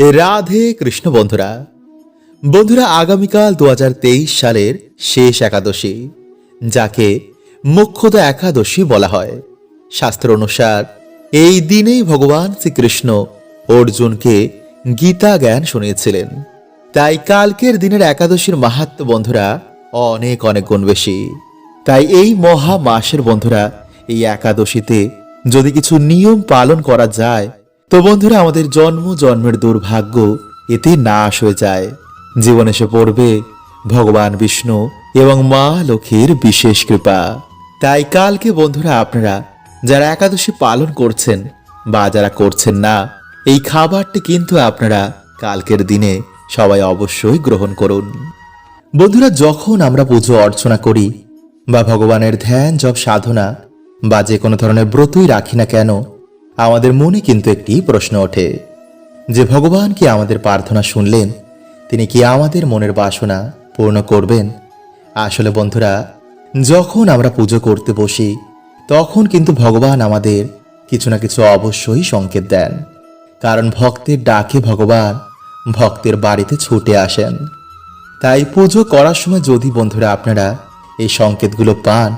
রাধে কৃষ্ণ বন্ধুরা। বন্ধুরা আগামীকাল দু হাজার তেইশ সালের শেষ একাদশী, যাকে মুখ্যত একাদশী বলা হয়। শাস্ত্র অনুসার এই দিনেই ভগবান শ্রীকৃষ্ণ অর্জুনকে গীতা জ্ঞান শুনিয়েছিলেন। তাই কালকের দিনের একাদশীর মাহাত্ম বন্ধুরা অনেক অনেক গুণ বেশি। তাই এই মহা মাসের বন্ধুরা, এই একাদশীতে যদি কিছু নিয়ম পালন করা যায় তো বন্ধুরা, আমাদের জন্ম, জন্মের দুর্ভাগ্য এতে নাশ হয়ে যায়। জীবন এসে পড়বে ভগবান বিষ্ণু এবং মা লক্ষ্মীর বিশেষ কৃপা। তাই কালকে বন্ধুরা আপনারা যারা একাদশী পালন করছেন বা যারা করছেন না, এই খাবারটি কিন্তু আপনারা কালকের দিনে সবাই অবশ্যই গ্রহণ করুন। বন্ধুরা, যখন আমরা পুজো অর্চনা করি বা ভগবানের ধ্যান, জপ, সাধনা বা যে কোনো ধরনের ব্রতই রাখি না কেন আমাদের মনে কিন্তু একটি প্রশ্ন ওঠে। যে ভগবান কি আমাদের প্রার্থনা শুনলেন? তিনি কি আমাদের মনের বাসনা পূর্ণ করবেন? আসলে বন্ধুরা, যখন আমরা পুজো করতে বসি, তখন কিন্তু ভগবান আমাদের কিছু না কিছু অবশ্যই সংকেত দেন। কারণ ভক্তের ডাকে ভগবান ভক্তের বাড়িতে ছুটে আসেন। তাই পুজো করার সময় যদি বন্ধুরা আপনারা এই সংকেতগুলো পান,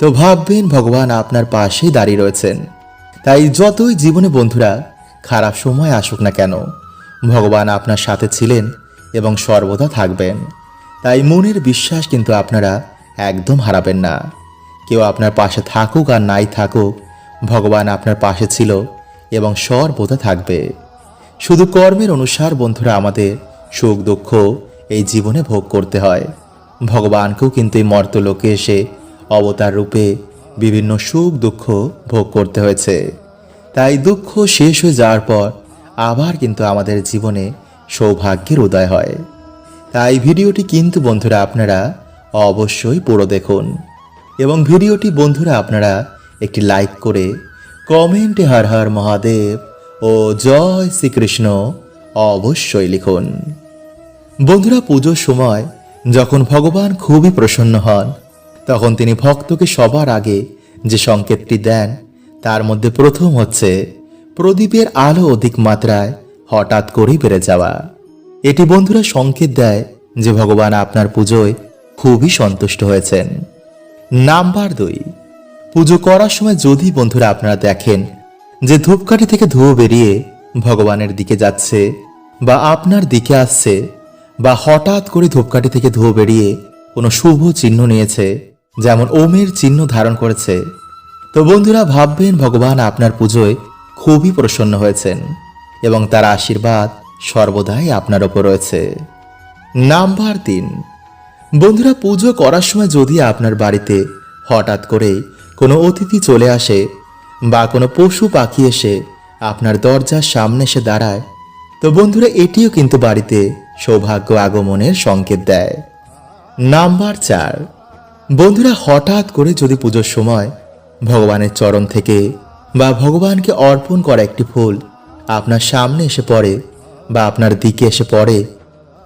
তো ভাববেন ভগবান আপনার পাশেই দাঁড়িয়ে রয়েছেন। তাই যতই জীবনে বন্ধুরা খারাপ সময় আসুক না কেন, ভগবান আপনার সাথে ছিলেন এবং সর্বদা থাকবেন। তাই মনের বিশ্বাস কিন্তু আপনারা একদম হারাবেন না। কেউ আপনার পাশে থাকুক আর নাই থাকুক, ভগবান আপনার পাশে ছিল এবং সর্বদা থাকবে। শুধু কর্মের অনুসার বন্ধুরা আমাদের সুখ দুঃখ এই জীবনে ভোগ করতে হয়। ভগবানকেও কিন্তু এই মর্তলোকে এসে অবতার রূপে বিভিন্ন সুখ দুঃখ ভোগ করতে হয়েছে। তাই দুঃখ শেষ হয়ে যাওয়ার পর আবার কিন্তু আমাদের জীবনে সৌভাগ্যের উদয় হয়। তাই ভিডিওটি কিন্তু বন্ধুরা আপনারা অবশ্যই পুরো দেখুন এবং ভিডিওটি বন্ধুরা আপনারা একটি লাইক করে কমেন্টে হর হর মহাদেব ও জয় শ্রীকৃষ্ণ অবশ্যই লিখুন। বন্ধুরা পুজোর সময় যখন ভগবান খুবই প্রসন্ন হন, তখন তিনি ভক্তকে সবার আগে যে সংকেতটি দেন, তার মধ্যে প্রথম হচ্ছে, প্রদীপের আলো অধিক মাত্রায় হঠাৎ করেই বেড়ে যাওয়া। এটি বন্ধুরা সংকেত দেয় যে ভগবান আপনার পুজোয় খুবই সন্তুষ্ট হয়েছেন। নাম্বার দুই, পুজো করার সময় যদি বন্ধুরা আপনারা দেখেন যে ধূপকাঠি থেকে ধুয়ো বেরিয়ে ভগবানের দিকে যাচ্ছে বা আপনার দিকে আসছে বা হঠাৎ করে ধূপকাঠি থেকে ধুয়ো বেরিয়ে কোনো শুভ চিহ্ন নিয়েছে যেমন ওমের চিহ্ন ধারণ করেছে, তো বন্ধুরা ভাববেন ভগবান আপনার পুজোয় খুবই প্রসন্ন হয়েছেন এবং তার আশীর্বাদ সর্বদাই আপনার ওপর রয়েছে। নাম্বার তিন, বন্ধুরা পুজো করার সময় যদি আপনার বাড়িতে হঠাৎ করে কোনো অতিথি চলে আসে বা কোনো পশু পাখি এসে আপনার দরজার সামনে এসে দাঁড়ায়, তো বন্ধুরা এটিও কিন্তু বাড়িতে সৌভাগ্য আগমনের সংকেত দেয়। নাম্বার চার বন্ধুরা, হঠাৎ করে যদি পুজোর সময় ভগবানের চরণ থেকে বা ভগবানকে অর্পণ করা একটি ফুল আপনার সামনে এসে পড়ে বা আপনার দিকে এসে পড়ে,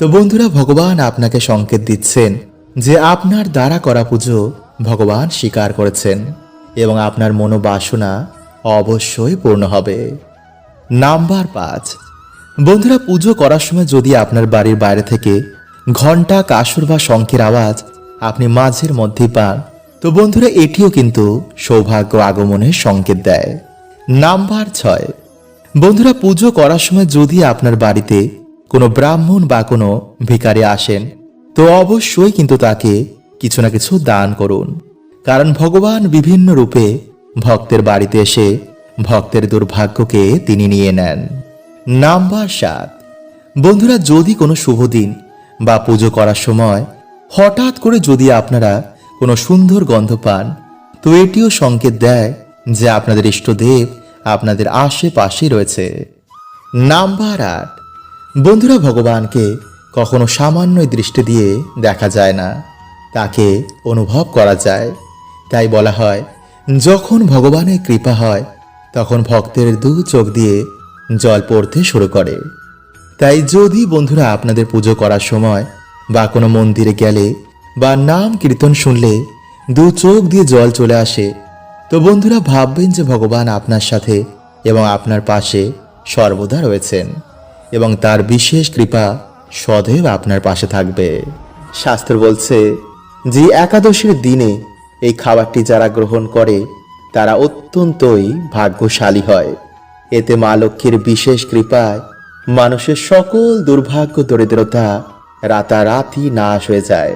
তো বন্ধুরা, ভগবান আপনাকে সংকেত দিচ্ছেন যে আপনার দ্বারা করা পুজো ভগবান স্বীকার করেছেন এবং আপনার মনোবাসনা অবশ্যই পূর্ণ হবে। নাম্বার পাঁচ, বন্ধুরা, পুজো করার সময় যদি আপনার বাড়ির বাইরে থেকে ঘণ্টা কাসুর বা শঙ্খের আওয়াজ আপনি মাঝের মধ্যে পান। তো বন্ধুরা, এটিও কিন্তু সৌভাগ্য আগমনের সংকেত দেয়। নাম্বার ছয়। বন্ধুরা, পুজো করার সময় যদি আপনার বাড়িতে কোনো ব্রাহ্মণ বা কোনো ভিখারি আসেন, তো অবশ্যই কিন্তু তাকে কিছু না কিছু দান করুন। কারণ ভগবান বিভিন্ন রূপে ভক্তের বাড়িতে এসে ভক্তের দুর্ভাগ্যকে তিনি নিয়ে নেন। নাম্বার সাত। বন্ধুরা, যদি কোনো শুভ দিন বা পুজো করার সময় হঠাৎ করে যদি আপনারা কোনো সুন্দর গন্ধ পান, তো এটিও সংকেত দেয় যে আপনাদের ইষ্টদেব আপনাদের আশেপাশে রয়েছে। নাম্বার আট। বন্ধুরা, ভগবানকে কখনো সামান্য দৃষ্টি দিয়ে দেখা যায় না। তাকে অনুভব করা যায়। তাই বলা হয়, যখন ভগবানের কৃপা হয়, তখন ভক্তের দু চোখ দিয়ে জল পড়তে শুরু করে। তাই যদি বন্ধুরা আপনাদের পুজো করার সময় বা কোনো মন্দিরে গেলে বা নাম কীর্তন শুনলে দু চোখ দিয়ে জল চলে আসে। তো বন্ধুরা, ভাববেন যে ভগবান আপনার সাথে এবং আপনার পাশে সর্বদা রয়েছেন এবং তার বিশেষ কৃপা সদৈব আপনার পাশে থাকবে। শাস্ত্র বলছে যে, একাদশীর দিনে এই খাবারটি যারা গ্রহণ করে, তারা অত্যন্তই ভাগ্যশালী হয়। এতে মা লক্ষ্মীর বিশেষ কৃপায় মানুষের সকল দুর্ভাগ্য, দরিদ্রতা রাতারাতি নাশ হয়ে যায়।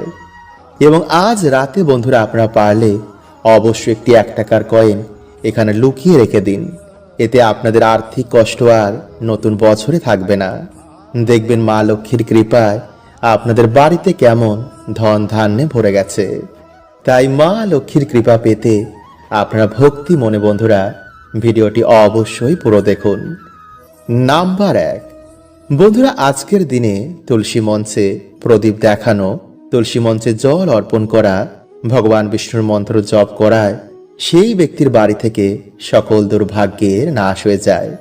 এবং আজ রাতে বন্ধুরা আপনারা পারলে অবশ্যই একটি এক টাকার কয়েন এখানে লুকিয়ে রেখে দিন। এতে আপনাদের আর্থিক কষ্ট আর নতুন বছরে থাকবে না। দেখবেন মা লক্ষ্মীর কৃপায় আপনাদের বাড়িতে কেমন ধন ধান্যে ভরে গেছে। তাই মা লক্ষ্মীর কৃপা পেতে আপনারা ভক্তি মনে বন্ধুরা ভিডিওটি অবশ্যই পুরো দেখুন। নাম্বার এক। বন্ধুরা, আজকের দিনে তুলসী মঞ্চে প্রদীপ দেখানো, তুলসী মঞ্চে জল অর্পণ করা, ভগবান বিষ্ণুর মন্ত্র জপ করায় সেই ব্যক্তির বাড়ি থেকে সকল দুর্ভাগ্যের নাশ হয়ে যায়।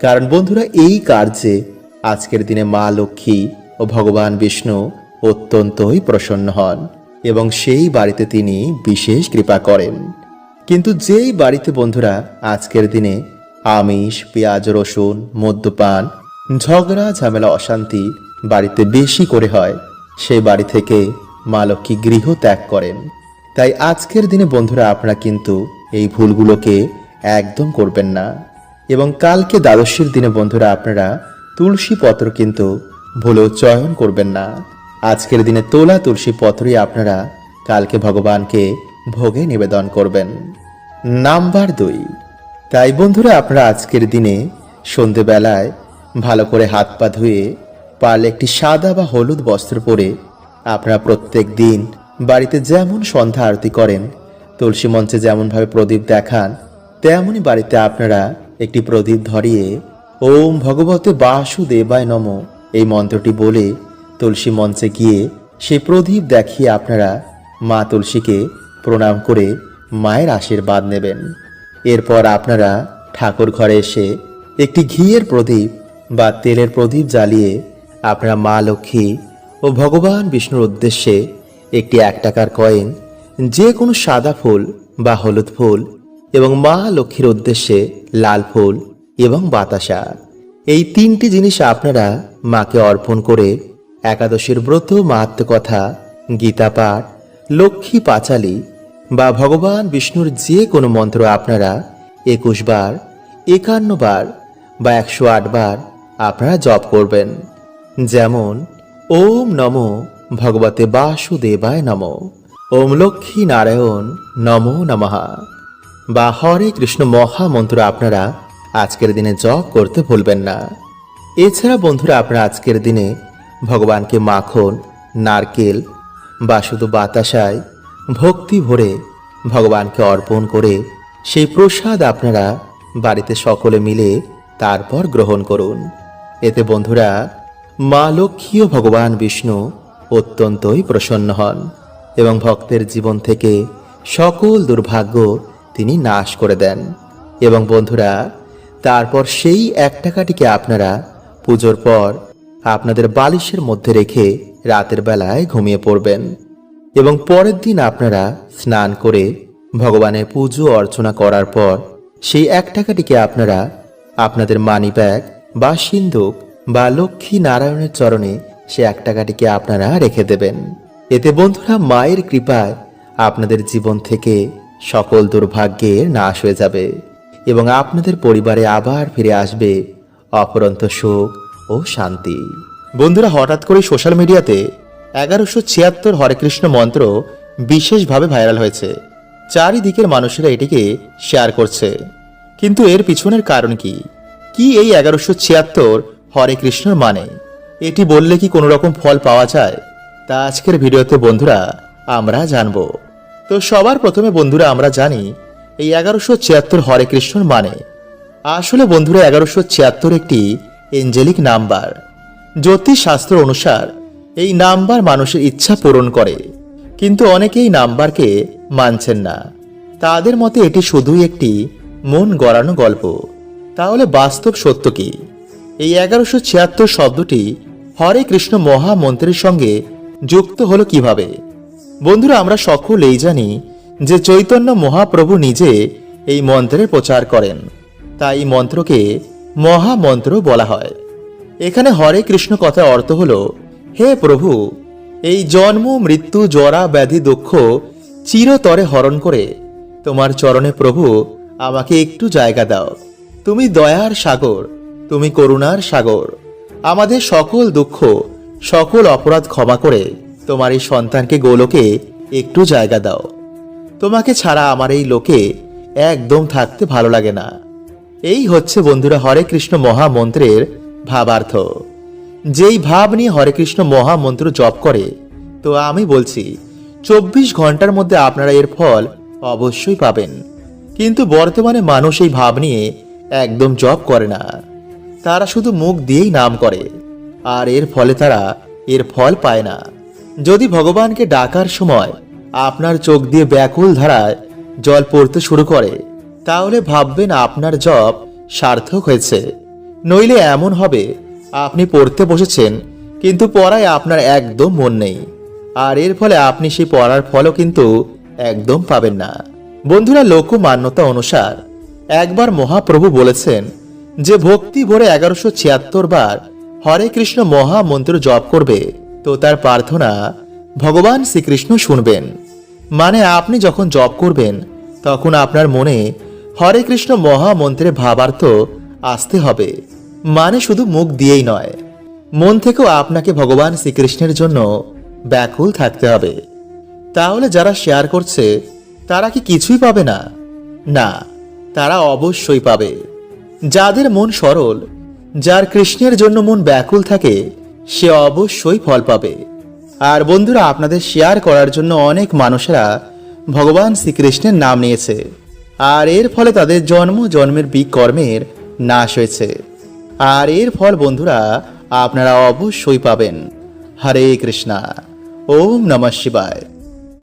কারণ বন্ধুরা, এই কার্যে আজকের দিনে মা লক্ষ্মী ও ভগবান বিষ্ণু অত্যন্তই প্রসন্ন হন এবং সেই বাড়িতে তিনি বিশেষ কৃপা করেন। কিন্তু যেই বাড়িতে বন্ধুরা, আজকের দিনে আমিষ, পেঁয়াজ, রসুন, মদ্যপান ঝগড়া, ঝামেলা, অশান্তি বাড়িতে বেশি করে হয়। সে বাড়ি থেকে মা লক্ষ্মী গৃহ ত্যাগ করেন। তাই আজকের দিনে বন্ধুরা আপনারা কিন্তু এই ভুলগুলোকে একদম করবেন না। এবং কালকে দ্বাদশীর দিনে বন্ধুরা আপনারা তুলসী পত্র কিন্তু ভুলেও চয়ন করবেন না। আজকের দিনে তোলা তুলসী পত্রই আপনারা কালকে ভগবানকে ভোগে নিবেদন করবেন। নাম্বার দুই। তাই বন্ধুরা আপনারা আজকের দিনে সন্ধেবেলায় ভালো করে হাত পা ধুয়ে পারলে একটি সাদা বা হলুদ বস্ত্র পরে আপনারা প্রত্যেক দিন বাড়িতে যেমন সন্ধ্যা আরতি করেন, তুলসী মঞ্চে যেমনভাবে প্রদীপ দেখান, তেমনই বাড়িতে আপনারা একটি প্রদীপ ধরিয়ে ওম ভগবতে বাসুদেবায় নম এই মন্ত্রটি বলে তুলসী মঞ্চে গিয়ে সেই প্রদীপ দেখিয়ে আপনারা মা তুলসীকে প্রণাম করে মায়ের আশীর্বাদ নেবেন। এরপর আপনারা ঠাকুর ঘরে এসে একটি ঘিয়ের প্রদীপ বা তেলের প্রদীপ জ্বালিয়ে আপনারা মা লক্ষ্মী ও ভগবান বিষ্ণুর উদ্দেশ্যে একটি এক টাকার কয়েন, যে কোনো সাদা ফুল বা হলুদ ফুল এবং মা লক্ষ্মীর উদ্দেশ্যে লাল ফুল এবং বাতাসা। এই তিনটি জিনিস আপনারা মাকে অর্পণ করে একাদশীর ব্রত মাহাত্ম কথা গীতা পাঠ, লক্ষ্মী পাঁচালী বা ভগবান বিষ্ণুর যে কোনো মন্ত্র আপনারা একুশ বার, একান্ন বার বা একশো আট বার আপনারা জপ করবেন। যেমন, ওম নম ভগবতে বাসুদেবায় নম। ওম লক্ষ্মী নারায়ণ নমো নমঃ। বা হরে কৃষ্ণ মহামন্ত্র আপনারা আজকের দিনে জপ করতে ভুলবেন না। এছাড়া বন্ধুরা, আপনারা আজকের দিনে ভগবানকে মাখন, নারকেল বা শুধু বাতাসায় ভক্তি ভরে ভগবানকে অর্পণ করে সেই প্রসাদ আপনারা বাড়িতে সকলে মিলে তারপর গ্রহণ করুন। এতে বন্ধুরা, মা লক্ষ্মী ও ভগবান বিষ্ণু অত্যন্তই প্রসন্ন হন এবং ভক্তের জীবন থেকে সকল দুর্ভাগ্য তিনি নাশ করে দেন। এবং বন্ধুরা, তারপর সেই এক টাকাটিকে আপনারা পুজোর পর আপনাদের বালিশের মধ্যে রেখে রাতের বেলায় ঘুমিয়ে পড়বেন এবং পরের দিন আপনারা স্নান করে ভগবানের পুজো অর্চনা করার পর সেই এক টাকাটিকে আপনারা আপনাদের মানি ব্যাগ বা সিন্ধুক বা লক্ষ্মী নারায়ণের চরণে সে এক টাকাটিকে আপনারা রেখে দেবেন। এতে বন্ধুরা মায়ের কৃপায় আপনাদের জীবন থেকে সকল দুর্ভাগ্যের নাশ হয়ে যাবে এবং আপনাদের পরিবারে আবার ফিরে আসবে অপরন্ত সুখ ও শান্তি। বন্ধুরা, হঠাৎ করে সোশ্যাল মিডিয়াতে এগারোশো ছিয়াত্তর হরে কৃষ্ণ মন্ত্র বিশেষভাবে ভাইরাল হয়েছে। চারিদিকের মানুষেরা এটিকে শেয়ার করছে। কিন্তু এর পিছনের কারণ কি? কি এই এগারোশো ছিয়াত্তর হরে কৃষ্ণর মানে? এটি বললে কি কোনো রকম ফল পাওয়া যায়? তা আজকের ভিডিওতে বন্ধুরা আমরা জানব। তো সবার প্রথমে বন্ধুরা আমরা জানি এই এগারোশো ছিয়াত্তর হরে কৃষ্ণর মানে। আসলে বন্ধুরা এগারোশো ছিয়াত্তর একটি এঞ্জেলিক নাম্বার। জ্যোতিষ শাস্ত্র অনুসার এই নাম্বার মানুষের ইচ্ছা পূরণ করে। কিন্তু অনেকেই নাম্বারকে মানছেন না। তাদের মতে এটি শুধুই একটি মন গড়ানো গল্প। তাহলে বাস্তব সত্য কি? এই এগারোশো ছিয়াত্তর শব্দটি হরে কৃষ্ণ মহামন্ত্রের সঙ্গে যুক্ত হলো কীভাবে? বন্ধুরা, আমরা সকলেই জানি যে চৈতন্য মহাপ্রভু নিজে এই মন্ত্রের প্রচার করেন। তাই এই মন্ত্রকে মহামন্ত্র বলা হয়। এখানে হরে কৃষ্ণ কথার অর্থ হলো, হে প্রভু, এই জন্ম, মৃত্যু, জরা, ব্যাধি, দুঃখ চিরতরে হরণ করে তোমার চরণে প্রভু আমাকে একটু জায়গা দাও। তুমি দয়ার সাগর, তুমি করুণার সাগর। আমাদের সকল দুঃখ, সকল অপরাধ ক্ষমা করে তোমার এই সন্তানকে গোলকে একটু জায়গা দাও। তোমাকে ছাড়া আমার এই লোকে একদম থাকতে ভালো লাগে না। এই হচ্ছে বন্ধুরা হরে কৃষ্ণ মহামন্ত্রের ভাবার্থ। যেই ভাব নিয়ে হরে কৃষ্ণ মহামন্ত্র জপ করে, তো আমি বলছি, চব্বিশ ঘণ্টার মধ্যে আপনারা এর ফল অবশ্যই পাবেন। কিন্তু বর্তমানে মানুষ এই ভাব নিয়ে একদম জপ করে না। তারা শুধু মুখ দিয়েই নাম করে। আর এর ফলে তারা এর ফল পায় না। যদি ভগবানকে ডাকার সময় আপনার চোখ দিয়ে ব্যাকুল ধারায় জল পড়তে শুরু করে, তাহলে ভাববেন আপনার জব সার্থক হয়েছে। নইলে এমন হবে, আপনি পড়তে বসেছেন, কিন্তু পড়ায় আপনার একদম মন নেই। আর এর ফলে আপনি সেই পড়ার ফলও কিন্তু একদম পাবেন না। বন্ধুরা লোক মান্যতা অনুসার একবার মহাপ্রভু বলেছেন যে ভক্তি ভরে এগারোশো ছিয়াত্তর বার হরে কৃষ্ণ মহামন্ত্র জপ করবে, তো তার প্রার্থনা ভগবান শ্রীকৃষ্ণ শুনবেন। মানে আপনি যখন জপ করবেন, তখন আপনার মনে হরে কৃষ্ণ মহামন্ত্রে ভাবার্থ আসতে হবে। মানে শুধু মুখ দিয়েই নয়, মন থেকেও আপনাকে ভগবান শ্রীকৃষ্ণের জন্য ব্যাকুল থাকতে হবে। তাহলে যারা শেয়ার করছে, তারা কি কিছুই পাবে না? না। তারা অবশ্যই পাবে। যাদের মন সরল, যার কৃষ্ণের জন্য মন ব্যাকুল থাকে, সে অবশ্যই ফল পাবে। আর বন্ধুরা, আপনাদের শেয়ার করার জন্য অনেক মানুষেরা ভগবান শ্রীকৃষ্ণের নাম নিয়েছে। আর এর ফলে তাদের জন্ম, জন্মের বিকর্মের নাশ হয়েছে। আর এর ফল বন্ধুরা, আপনারা অবশ্যই পাবেন। হরে কৃষ্ণা। ওম নমঃ শিবায়।